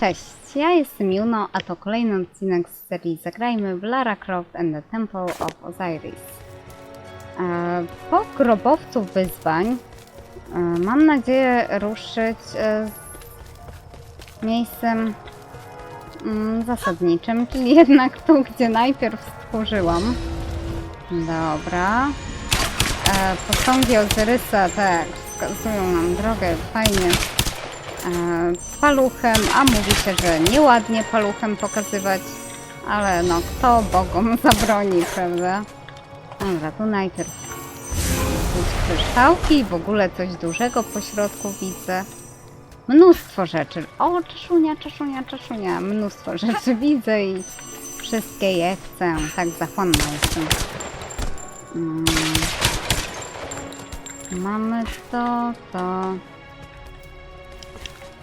Cześć, ja jestem Juno, a to kolejny odcinek z serii Zagrajmy w Lara Croft and the Temple of Osiris. E, Po grobowcu wyzwań e, mam nadzieję ruszyć e, z miejscem mm, zasadniczym, czyli jednak tu, gdzie najpierw stworzyłam. Dobra. Posągi Ozyrysa, tak, wskazują nam drogę, fajnie paluchem, a mówi się, że nieładnie paluchem pokazywać, ale no kto Bogom zabroni, prawda? Dobra, tu najpierw jakieś kryształki, w ogóle coś dużego po środku widzę. Mnóstwo rzeczy. O, czeszunia, czeszunia, czeszunia. Mnóstwo rzeczy widzę i wszystkie je chcę. Tak zachłanna jestem. Mm. Mamy to, to.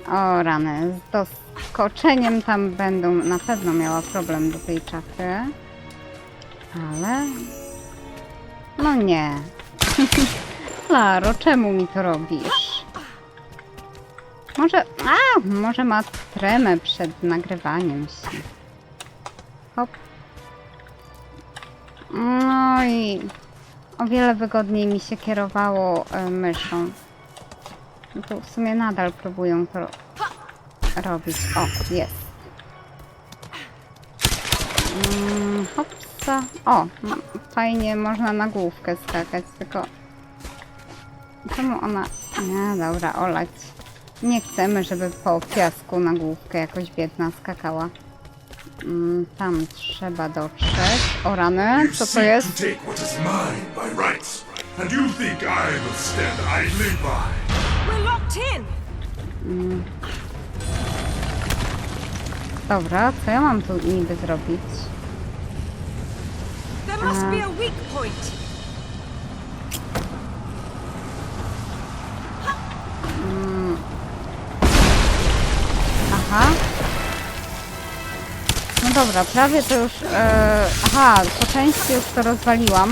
O rany, z doskoczeniem tam będą na pewno miała problem do tej czafy. Ale... No nie. Klaro, czemu mi to robisz? Może... A, może ma tremę przed nagrywaniem się. Hop. No i... O wiele wygodniej mi się kierowało e, myszą. No to w sumie nadal próbują to robić. O, jest. Mm, hopsa. O, no, fajnie można na główkę skakać, tylko... Czemu ona... Nie, dobra, olać. Nie chcemy, żeby po piasku na główkę jakoś biedna skakała. Mm, tam trzeba dotrzeć. O rany, co to jest? and you think I will stand idly by. In! Dobra, co ja mam tu niby zrobić? There must be a weak point. Aha. No dobra, prawie to już... E, aha, po części już to rozwaliłam.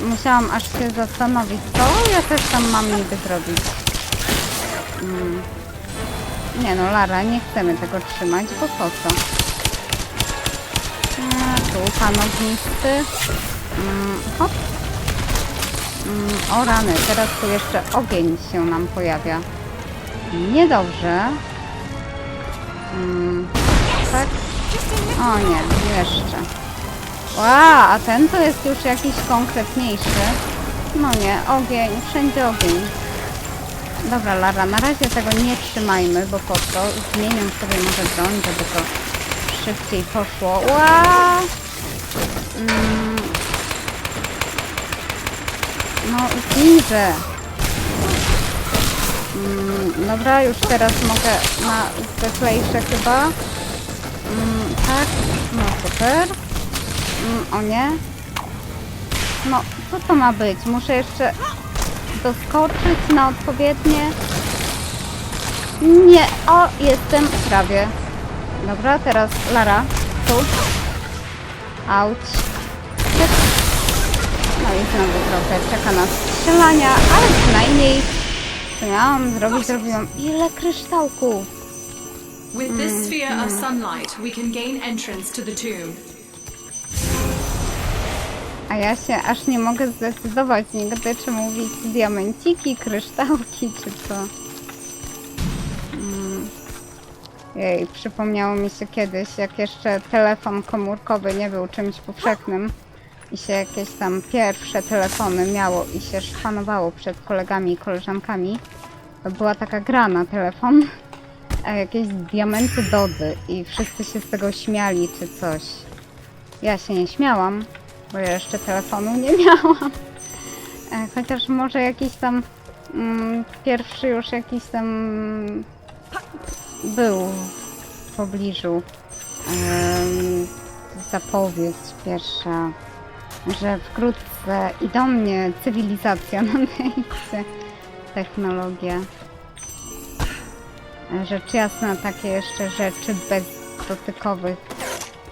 Musiałam aż się zastanowić, co ja też tam mam niby zrobić. Mm. Nie no, Lara, nie chcemy tego trzymać, bo po co? E, tu pan ognisty. Mm, hop. Mm, o rany, teraz tu jeszcze ogień się nam pojawia. Niedobrze. Mm, tak? O nie, jeszcze. Ła, a ten to jest już jakiś konkretniejszy. No nie, ogień, wszędzie ogień. Dobra, Lara, na razie tego nie trzymajmy, bo po co? Zmienię sobie może broń, żeby to szybciej poszło. Ła! Mm. No, zniżę. Mm, dobra, już teraz mogę na zwyklejsze chyba. Mm, tak, no super. Mm, o nie. No, co to ma być? Muszę jeszcze doskoczyć na odpowiednie. Nie, o, jestem prawie. Dobra, teraz Lara, tu. Auć. No i znowu trochę czeka nas strzelania, ale przynajmniej co miałam zrobić, zrobiłam. Ile kryształków! With this sphere of sunlight, we can gain entrance to the tomb. A ja się aż nie mogę zdecydować nigdy, czy mówić diamenciki, kryształki, czy co. Mm. Jej, przypomniało mi się kiedyś, jak jeszcze telefon komórkowy nie był czymś powszechnym i się jakieś tam pierwsze telefony miało i się szpanowało przed kolegami i koleżankami. Była taka gra na telefon, a jakieś diamenty Dody i wszyscy się z tego śmiali czy coś. Ja się nie śmiałam, bo ja jeszcze telefonu nie miałam. E, Chociaż może jakiś tam mm, pierwszy już jakiś tam był w pobliżu em, zapowiedź pierwsza, że wkrótce i do mnie cywilizacja nadejdzie, technologia. E, Rzecz jasna, takie jeszcze rzeczy bez dotykowych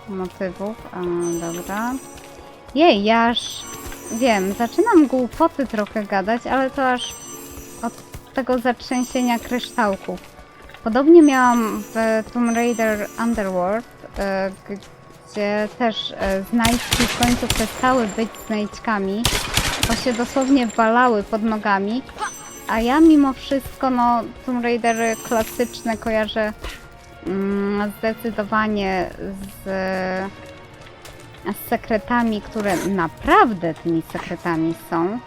motywów. A, dobra. Jej, ja aż wiem, zaczynam głupoty trochę gadać, ale to aż od tego zatrzęsienia kryształków Podobnie miałam w Tomb Raider Underworld, e, gdzie też e, znajdźki w końcu przestały być znajdźkami, bo się dosłownie walały pod nogami. A ja mimo wszystko, no, Tomb Raidery klasyczne kojarzę mm, zdecydowanie z, z sekretami, które naprawdę tymi sekretami są.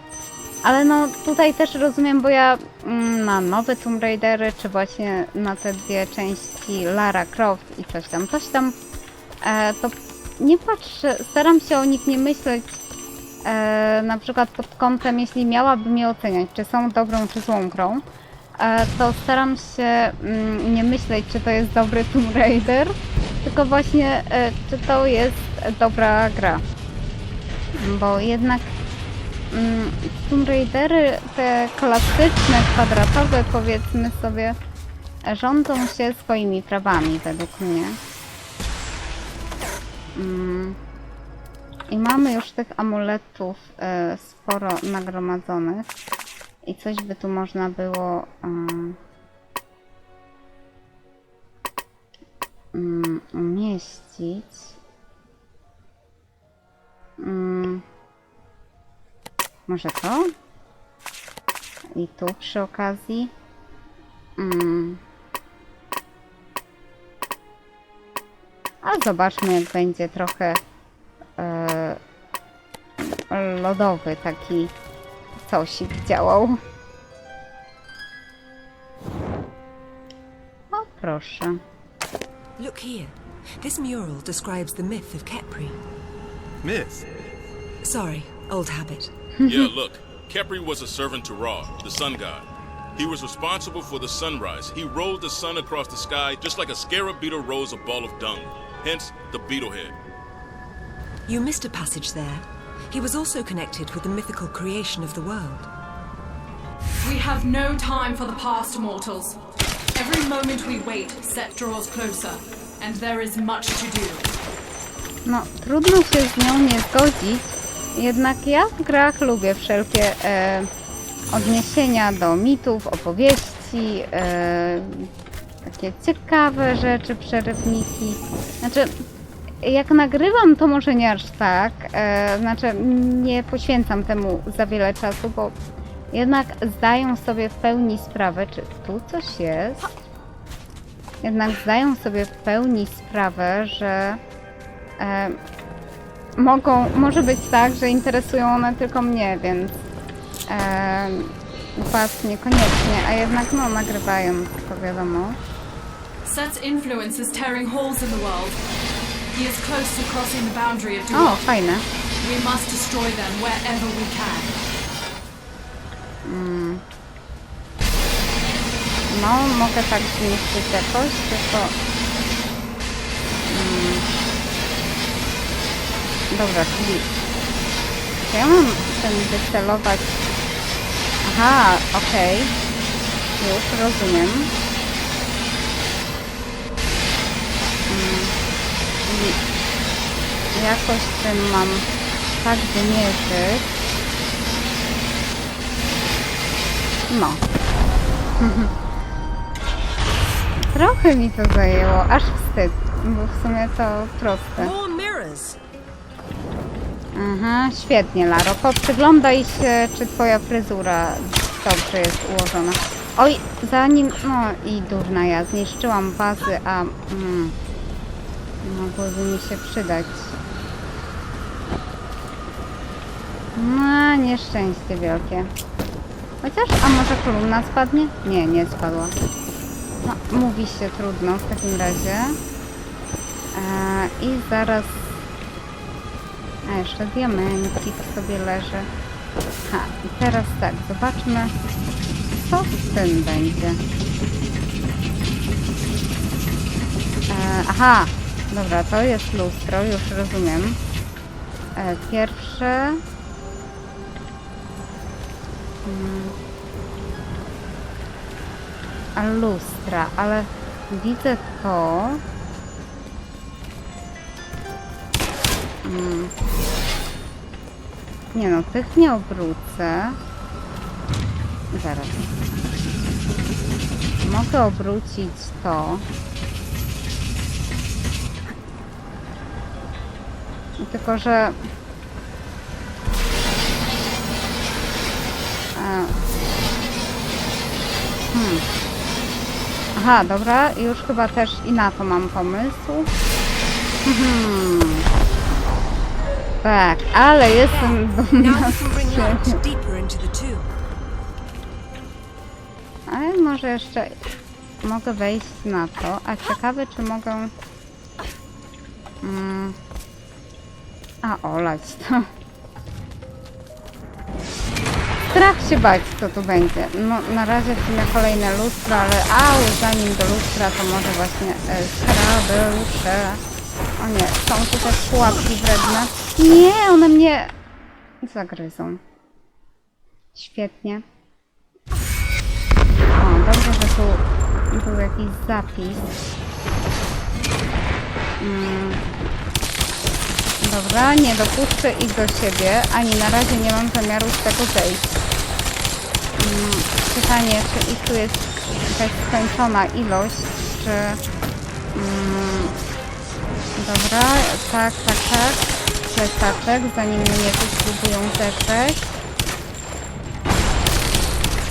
Ale no tutaj też rozumiem, bo ja mm, na nowe Tomb Raidery, czy właśnie na te dwie części Lara Croft i coś tam, coś tam, e, to nie patrzę, staram się o nich nie myśleć e, na przykład pod kątem, jeśli miałabym je oceniać, czy są dobrą czy złą grą, e, to staram się mm, nie myśleć, czy to jest dobry Tomb Raider, tylko właśnie, e, czy to jest dobra gra. Bo jednak mm, Tomb Raidery, te klasyczne, kwadratowe, powiedzmy sobie, rządzą się swoimi prawami według mnie. Mm. I mamy już tych amuletów e, sporo nagromadzonych. I coś by tu można było em, umieścić. Mm. Może to? I tu przy okazji. Mm. A zobaczmy, jak będzie trochę e, lodowy taki cosik działał. O, proszę. Look here. This mural describes the myth of Kepri. Myth? Sorry, old habit. yeah, look. Kepri was a servant to Ra, the sun god. He was responsible for the sunrise. He rolled the sun across the sky just like a scarab beetle rolls a ball of dung. Hence, the beetle head. You missed a passage there. He was also connected with the mythical creation of the world. We have no time for the past, mortals. Every moment we wait, Set draws closer, and there is much to do. No, trudno się z nią nie zgodzić, jednak ja w grach lubię wszelkie e, odniesienia do mitów, opowieści, e, takie ciekawe rzeczy, przerywniki. Znaczy, jak nagrywam, to może nie aż tak, e, znaczy nie poświęcam temu za wiele czasu, bo jednak zdają sobie w pełni sprawę, czy tu coś jest, jednak zdają sobie w pełni sprawę, że e, mogą, może być tak, że interesują one tylko mnie, więc e, was niekoniecznie, a jednak no nagrywając, to wiadomo. Set's influence is tearing holes in the world. He is close to crossing the boundary of O, fajne. We must destroy them wherever we can. No, mogę tak zniszczyć jakoś, tylko... Mm. Dobra, czyli... Czy ja mam ten wycelować... Aha, okej. Już rozumiem. Mm. I jakoś tym mam tak wymierzyć. No. Trochę mi to zajęło, aż wstyd, bo w sumie to proste. Aha, świetnie, Laro. Poprzyglądaj się, czy twoja fryzura dobrze jest ułożona. Oj, zanim... No i durna ja, zniszczyłam bazy, a... Mm, mogłyby mi się przydać. No, nieszczęście wielkie. Chociaż, a może kolumna spadnie? Nie, nie spadła. No, mówi się trudno w takim razie. E, I zaraz... A, jeszcze diamencik sobie leży. Ha, i teraz tak, zobaczmy, co z tym będzie. E, aha, dobra, to jest lustro, już rozumiem. E, pierwsze... Mm. Lustra, ale widzę to. Mm. Nie no, tych nie obrócę. Zaraz. Mogę obrócić to. Tylko, że... Hmm. Aha, dobra, już chyba też i na to mam pomysł. Hmm. Tak, ale jestem dumna z. Ale może jeszcze mogę wejść na to. A ciekawe, czy mogę... Mm, a, olać to. Strach się bać, co tu będzie. No, na razie w sumie kolejne lustro, ale au, zanim do lustra, to może właśnie e, skrabelusze. O nie, są tu też pułapki wredne. Nie, one mnie zagryzą. Świetnie. O, dobrze, że tu był jakiś zapis. Mm. Dobra, nie dopuszczę ich do siebie, ani na razie nie mam zamiaru z tego zejść. Mm, Pytanie, czy ich tu jest jakaś skończona ilość, czy... Mm, dobra, tak, tak, tak. Plecaczek, zanim mnie tu spróbują zetrzeć.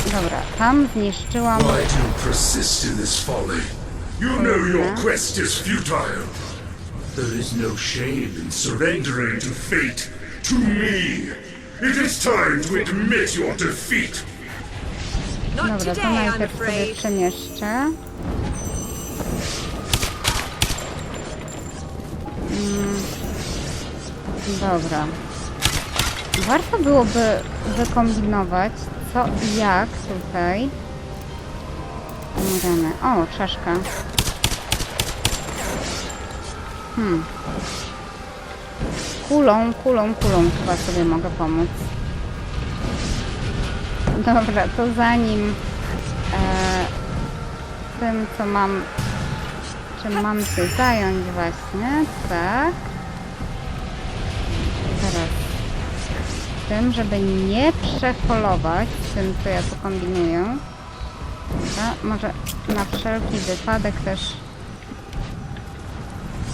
Dobra, tam zniszczyłam... Why do persist in this folly? You know your quest is futile. There is no shame in surrendering to fate, to me. It is time to admit your defeat. Not Dobra, to today, I'm najpierw sobie afraid. przemieszczę. Mm, Dobra. Warto byłoby wykombinować, co i jak tutaj. Rany. O, czaszka. Hmm. Kulą, kulą, kulą chyba sobie mogę pomóc. Dobra, to zanim e, tym, co mam, czym mam się zająć właśnie, tak. Teraz tym, żeby nie przeholować tym, co ja tu kombinuję. Dobra, może na wszelki wypadek też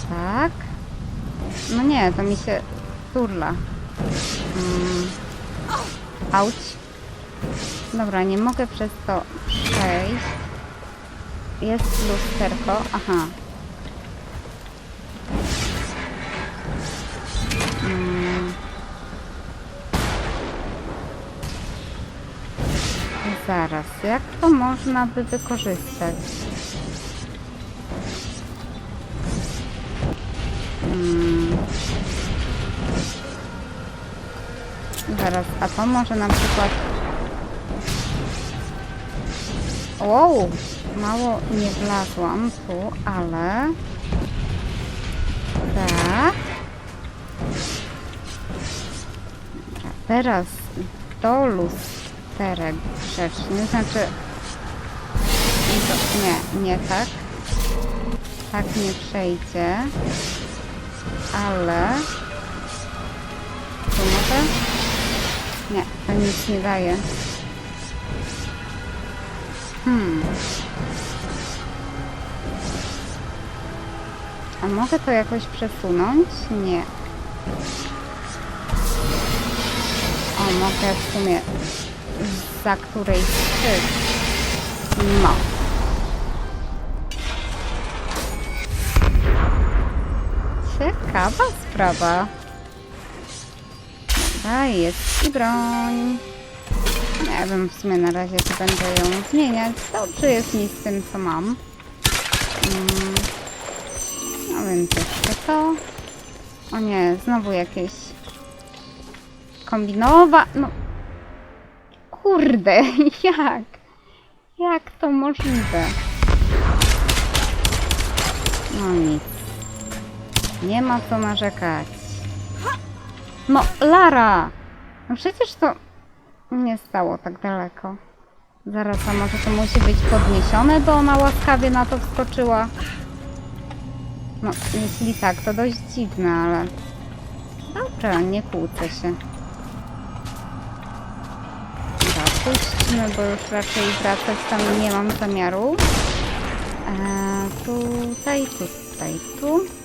tak. No nie, to mi się turla. Mm. Auć. Dobra, nie mogę przez to przejść. Jest lusterko. Aha. Mm. Zaraz, jak to można by wykorzystać? Mm. Zaraz, a to może na przykład Wow, mało nie wlazłam tu, ale... Tak. Dobra, teraz do lusterek grzeczny, znaczy... Nie, nie tak. Tak nie przejdzie. Ale... Tu może? Nie, to nic nie daje. Hmm. A mogę to jakoś przesunąć? Nie. O, mogę w sumie za której trzy. No. Ciekawa sprawa. Dobra, jest i broń. Nie wiem, w sumie na razie to będę ją zmieniać. Dobrze jest mi z tym, co mam. Mm. No więc jeszcze to. O nie, znowu jakieś kombinowa... No... Kurde, jak? Jak to możliwe? No nic. Nie ma co narzekać. No, Lara! No przecież to nie stało tak daleko. Zaraz, a może to musi być podniesione, bo ona łaskawie na to wskoczyła? No, jeśli tak, to dość dziwne, ale... Dobra, nie kłócę się. Zapuść wrócimy, bo już raczej wracać tam nie mam zamiaru. E, tutaj, tutaj, tu.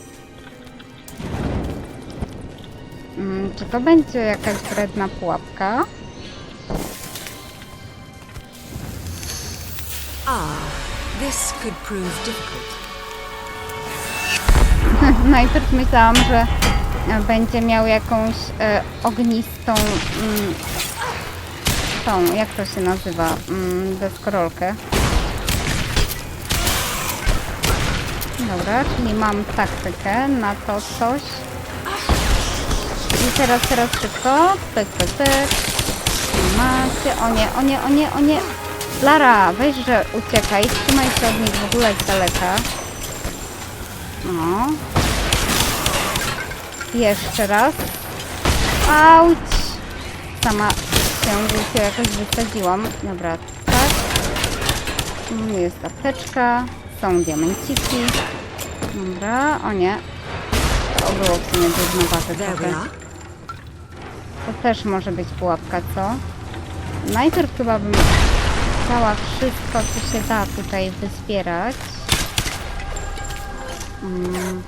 Czy to będzie jakaś wredna pułapka? Ah, this could prove difficult. Najpierw myślałam, że będzie miał jakąś e, ognistą mm, tą, jak to się nazywa, mm, deskorolkę. Dobra, czyli mam taktykę na to coś. I teraz, teraz szybko. Pyk, pyk, pyk. Macie, o nie, o nie, o nie, o nie. Lara, weź, że uciekaj. Trzymaj się od nich w ogóle z daleka. No. Jeszcze raz. Auć! Sama się głupio jakoś wysadziłam. Dobra, tak. Mm, Jest apteczka. Są diamenciki. Dobra, o nie. To było w sumie równowate trochę. To też może być pułapka, co? Najpierw chyba bym chciała wszystko, co się da tutaj wyzbierać. Mm.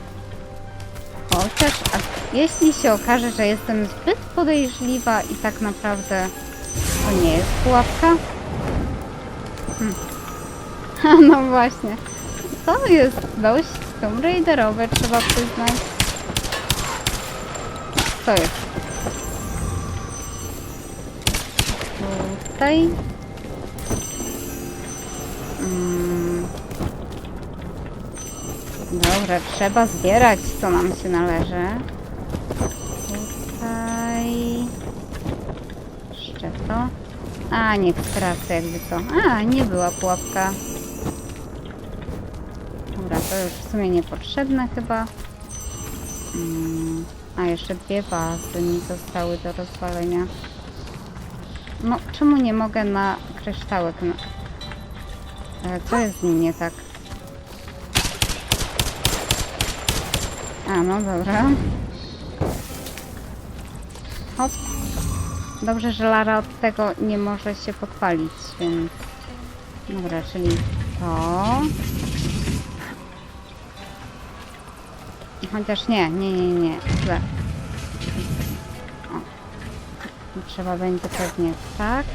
Chociaż, a jeśli się okaże, że jestem zbyt podejrzliwa i tak naprawdę to nie jest pułapka? Hm. No właśnie. To jest dość Tomb Raiderowe, trzeba przyznać. Co jest? Tutaj. Mm. Dobra, trzeba zbierać, co nam się należy. Tutaj. Jeszcze to. A, niech stracę jakby co. A, nie była pułapka. Dobra, to już w sumie niepotrzebne chyba. Mm. A, jeszcze dwie bazy mi zostały do rozwalenia. No, czemu nie mogę na kryształek? Na... E, Co jest z nim nie tak? A, no dobra. Hop. Dobrze, że Lara od tego nie może się podpalić, więc... Dobra, czyli to... Chociaż nie, nie, nie, nie, źle. Trzeba będzie pewnie tak.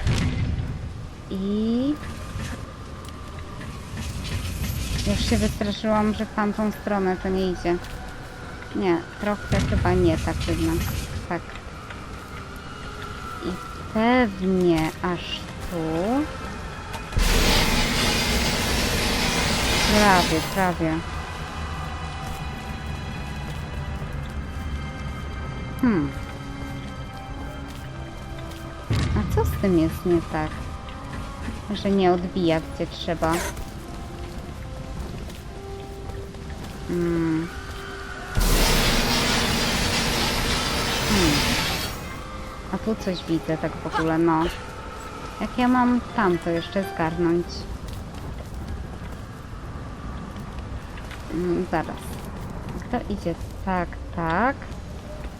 I... Już się wystraszyłam, że w tamtą stronę to nie idzie. Nie, trochę chyba nie tak jednak. Tak. I pewnie aż tu. Prawie, prawie. Hmm. Z tym jest nie tak? Że nie odbija gdzie trzeba. Hmm. Hmm. A tu coś widzę tak w ogóle, no. Jak ja mam tamto jeszcze zgarnąć? Mm, zaraz. To idzie tak, tak,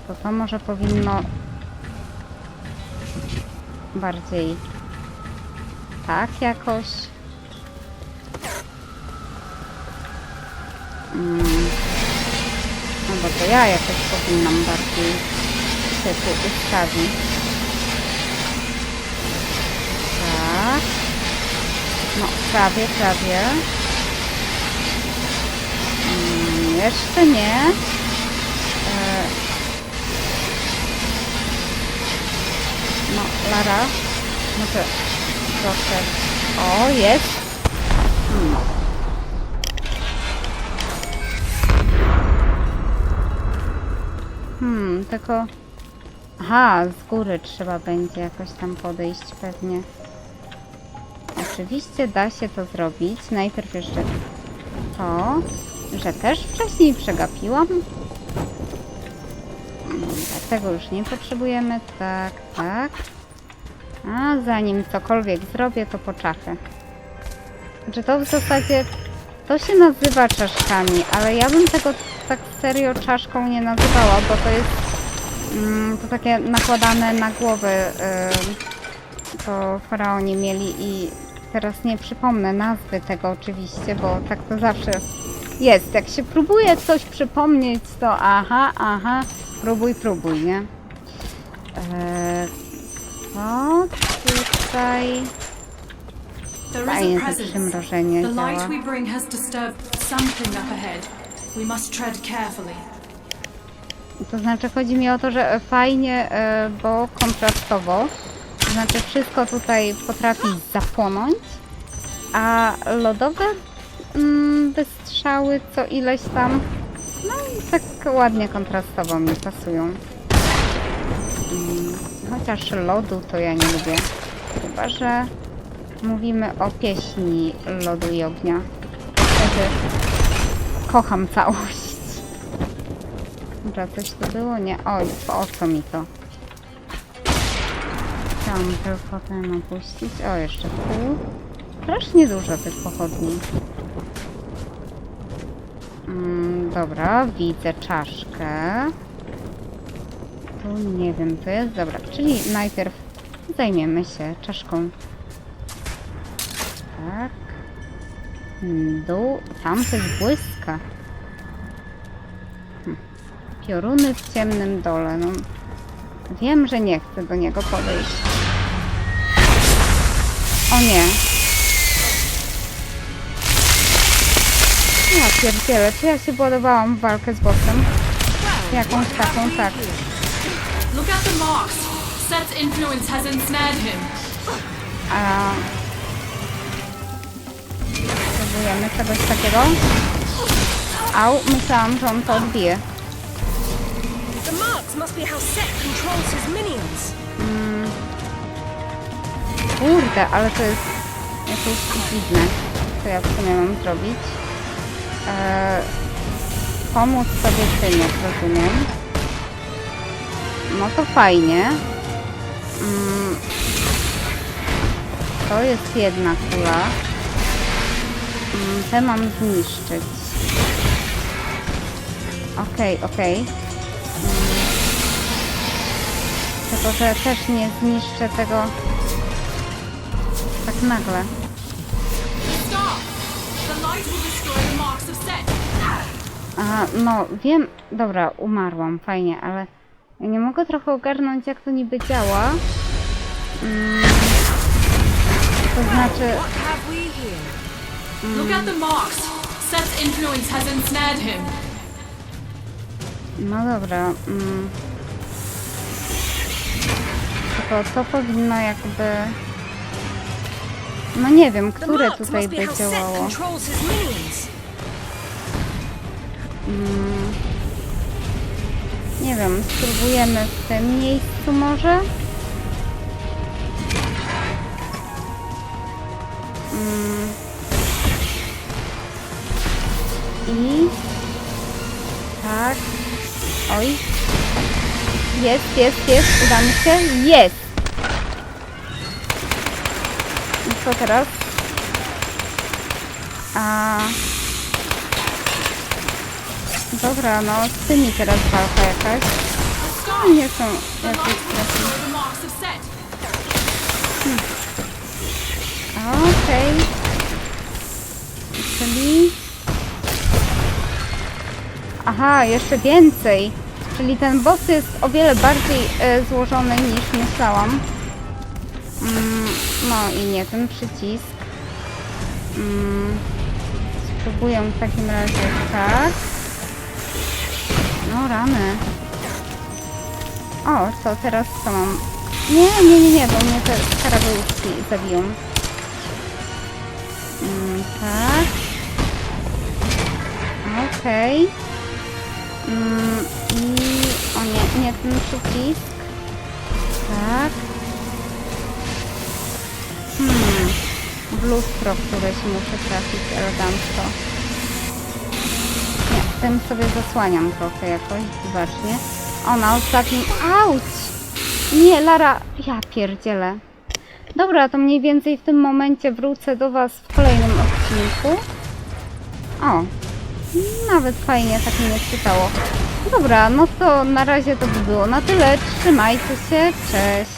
to to może powinno bardziej tak jakoś. Mm. No bo to ja jakoś powinnam bardziej się tu ustawić. Tak. No, prawie, prawie. Mm, jeszcze nie. No, Lara. Może trochę. O, jest. Hmm. Hmm, tylko... Aha, z góry trzeba będzie jakoś tam podejść pewnie. Oczywiście da się to zrobić. Najpierw jeszcze to, że też wcześniej przegapiłam. Tego już nie potrzebujemy. Tak, tak. A zanim cokolwiek zrobię, to poczachę. Czy to w zasadzie... To się nazywa czaszkami, ale ja bym tego tak serio czaszką nie nazywała, bo to jest mm, to takie nakładane na głowę y, to faraoni mieli i teraz nie przypomnę nazwy tego oczywiście, bo tak to zawsze jest. Jak się próbuje coś przypomnieć, to aha, aha, próbuj, próbuj, nie? Eee, o, tutaj fajnie a to przymrożenie działa. To znaczy chodzi mi o to, że fajnie, e, bo kontrastowo. To znaczy wszystko tutaj potrafi zapłonąć, a lodowe mm, wystrzały co ileś tam, no ładnie kontrastowo mi pasują. Chociaż lodu to ja nie lubię. Chyba, że mówimy o pieśni lodu i ognia. Wtedy kocham całość. Dobra, coś tu było? Nie. Oj, po co mi to? Chciałam tylko ten opuścić. O, jeszcze pół. Strasznie dużo tych pochodni. Mm, dobra, widzę czaszkę. Tu nie wiem, co jest. Dobra, czyli najpierw zajmiemy się czaszką. Tak. Mm, Dół. Tam coś błyska. Pioruny w ciemnym dole. No, wiem, że nie chcę do niego podejść. O nie. Ja pierdzielę, czy ja się budowałam w walkę z bossem? Jakąś taką, tak. Look at the marks. Set's influence has ensnared him. A... Próbujemy czegoś takiego. Au, myślałam, że on to odbije. The marks must be how Set controls his minions. Kurde, ale to jest jakieś dziwne. Co ja w sumie mam zrobić? Eee, pomóc sobie tym, jak rozumiem. No to fajnie. Mm, to jest jedna kula. Mm, te mam zniszczyć. Okej, okej. Mm, Tylko, że też nie zniszczę tego tak nagle. Stop! The light will A, no, wiem, dobra, umarłam, fajnie, ale ja nie mogę trochę ogarnąć, jak to niby działa. Mm, to znaczy, him. no dobra. Mm, tylko to powinno jakby... No nie wiem, które tutaj by działało. Mm, nie wiem, spróbujemy w tym miejscu może? Mm. I... Tak. Oj. Jest, jest, jest. Uda mi się. Jest! I co teraz? A... Dobra, no z tymi teraz walka jakaś. Stop! Nie są jakieś straszne. Set. Okej. Czyli... Aha, jeszcze więcej. Czyli ten boss jest o wiele bardziej e, złożony niż myślałam. Mm, no i nie ten przycisk. Mm, spróbuję w takim razie tak. No rany. O, co teraz co mam? Nie, nie, nie, nie, bo mnie te skarabeuszki zabiją. Mm, tak. Okej. Mm, I... O nie, nie ten przycisk. Tak. Hmm. W lustro, któreś muszę trafić elegancko. Tym sobie zasłaniam trochę jakoś dziwacznie. O, na ostatnim... Auć! Nie, Lara... Ja pierdzielę. Dobra, to mniej więcej w tym momencie wrócę do Was w kolejnym odcinku. O, nawet fajnie tak mnie czytało. Dobra, no to na razie to by było na tyle. Trzymajcie się, cześć.